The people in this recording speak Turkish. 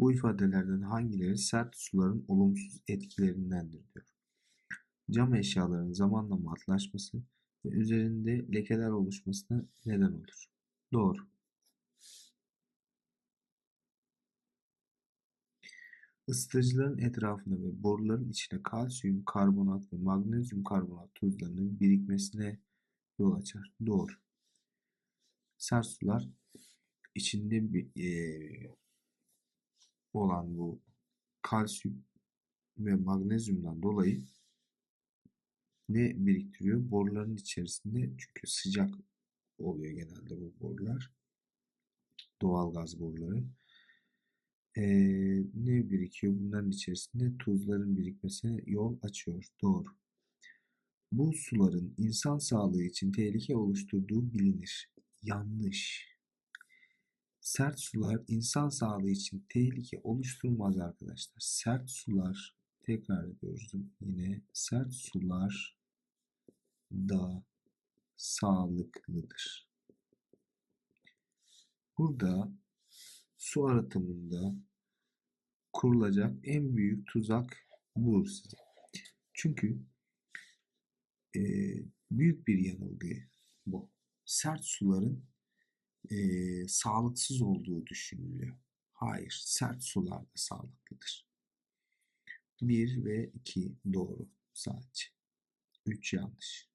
Bu ifadelerden hangileri sert suların olumsuz etkilerindendir diyor. Cam eşyaların zamanla matlaşması ve üzerinde lekeler oluşmasına neden olur. Doğru. Isıtıcıların etrafına ve boruların içine kalsiyum karbonat ve magnezyum karbonat tuzlarının birikmesine yol açar. Doğru. Sert sular içinde bir, eee, olan bu kalsiyum ve magnezyumdan dolayı ne biriktiriyor? Boruların içerisinde çünkü sıcak oluyor genelde bu borular. Doğal gaz boruları. Ee, ne birikiyor? Bunların içerisinde tuzların birikmesine yol açıyor. Doğru. Bu suların insan sağlığı için tehlike oluşturduğu bilinir. Yanlış. Sert sular insan sağlığı için tehlike oluşturmaz arkadaşlar. Sert sular tekrar ediyoruz yine sert sular da sağlıklıdır. Burada su arıtımında kurulacak en büyük tuzak bu size. Çünkü e, büyük bir yanılgı bu. Sert suların e, sağlıksız olduğu düşünülüyor. Hayır, sert sular da sağlıklıdır. 1 ve 2 doğru sadece. 3 yanlış.